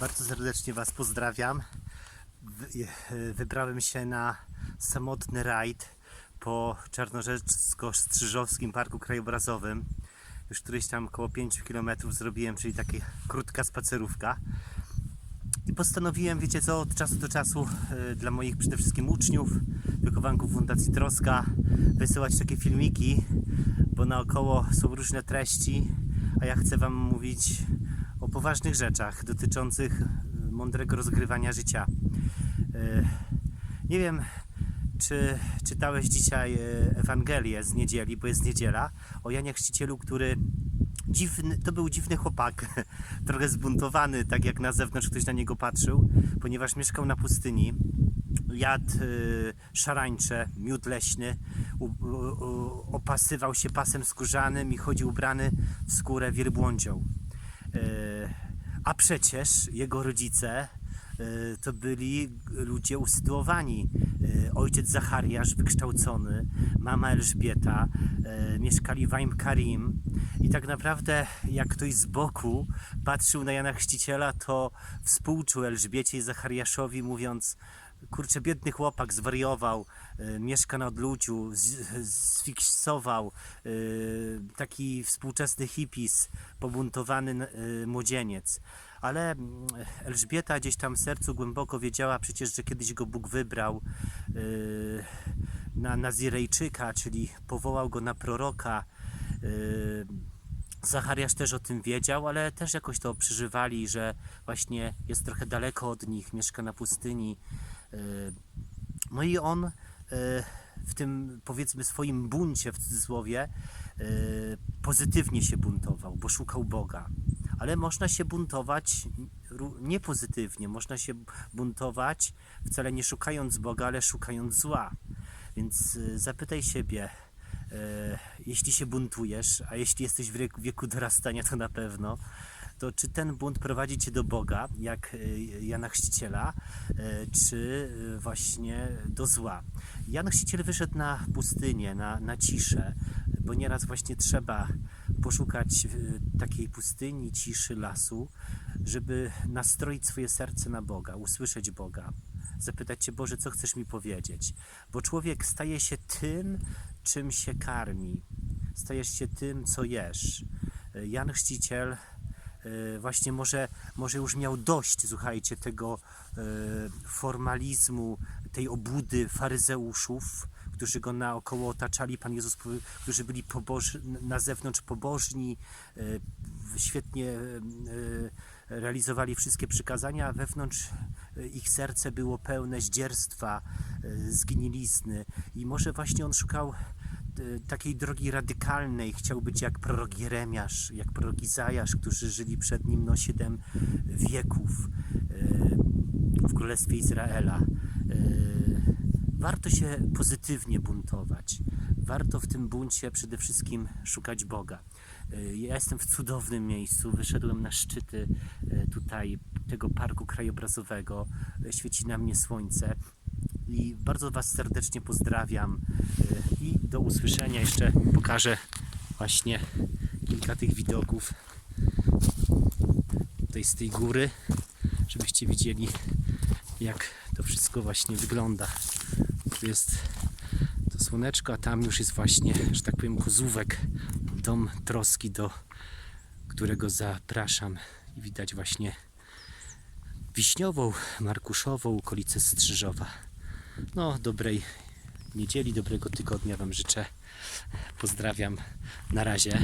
Bardzo serdecznie Was pozdrawiam. Wy- Wybrałem się na samotny rajd po Czarnorzecko-Strzyżowskim Parku Krajobrazowym. Już któryś tam około 5 km zrobiłem, czyli taka krótka spacerówka. I postanowiłem, wiecie co, od czasu do czasu e, dla moich przede wszystkim uczniów, wychowanków Fundacji Troska, wysyłać takie filmiki, bo naokoło są różne treści, a ja chcę Wam mówić poważnych rzeczach dotyczących e, mądrego rozgrywania życia. E, Nie wiem, czy czytałeś dzisiaj e, Ewangelię z niedzieli, bo jest niedziela, o Janie Chrzcicielu, który dziwny, to był dziwny chłopak, trochę zbuntowany, tak jak na zewnątrz ktoś na niego patrzył, ponieważ mieszkał na pustyni, jadł szarańcze, miód leśny, opasywał się pasem skórzanym i chodził ubrany w skórę wielbłądzią. Y, a przecież jego rodzice y, to byli ludzie usytuowani. Y, Ojciec Zachariasz, wykształcony, mama Elżbieta, mieszkali w Aim Karim i tak naprawdę jak ktoś z boku patrzył na Jana Chrzciciela, to współczuł Elżbiecie i Zachariaszowi mówiąc kurczę, biedny chłopak zwariował, y, mieszka na odludziu, sfiksował, y, taki współczesny hipis, pobuntowany y, młodzieniec. Ale mm, Elżbieta gdzieś tam w sercu głęboko wiedziała przecież, że kiedyś go Bóg wybrał y, na Nazirejczyka, czyli powołał go na proroka. y, Zachariasz też o tym wiedział, ale też jakoś to przeżywali, że właśnie jest trochę daleko od nich, mieszka na pustyni. No i on yy, w tym powiedzmy swoim buncie w cudzysłowie yy, pozytywnie się buntował, bo szukał Boga. Ale można się buntować niepozytywnie, można się buntować wcale nie szukając Boga, ale szukając zła. Więc yy, zapytaj siebie, E, jeśli się buntujesz, a jeśli jesteś w wieku dorastania, to na pewno, to czy ten bunt prowadzi cię do Boga, jak e, Jana Chrzciciela, e, czy e, właśnie do zła? Jan Chrzciciel wyszedł na pustynię, na, na ciszę, bo nieraz właśnie trzeba poszukać takiej pustyni, ciszy, lasu, żeby nastroić swoje serce na Boga, usłyszeć Boga, zapytać się, Boże, co chcesz mi powiedzieć? Bo człowiek staje się tym, czym się karmi. Stajesz się tym, co jesz. Jan Chrzciciel właśnie może, może już miał dość, słuchajcie, tego e, formalizmu, tej obłudy faryzeuszów, którzy go naokoło otaczali. Pan Jezus, którzy byli na zewnątrz pobożni, e, świetnie e, realizowali wszystkie przykazania, a wewnątrz e, ich serce było pełne zdzierstwa, e, zgnilizny. I może właśnie on szukał e, takiej drogi radykalnej, chciał być jak prorok Jeremiasz, jak prorok Izajasz, którzy żyli przed nim no siedem wieków e, w Królestwie Izraela. E, Warto się pozytywnie buntować. Warto w tym buncie przede wszystkim szukać Boga. Ja jestem w cudownym miejscu. Wyszedłem na szczyty tutaj tego parku krajobrazowego. Świeci na mnie słońce. I bardzo Was serdecznie pozdrawiam. E, I do usłyszenia. Jeszcze pokażę właśnie kilka tych widoków tutaj z tej góry, żebyście widzieli jak to wszystko właśnie wygląda. Tu jest to słoneczko, a tam już jest właśnie, że tak powiem, kozówek, dom troski, do którego zapraszam. I widać właśnie Wiśniową, Markuszową, okolicę Strzyżowa. No, dobrej niedzieli, dobrego tygodnia Wam życzę. Pozdrawiam. Na razie.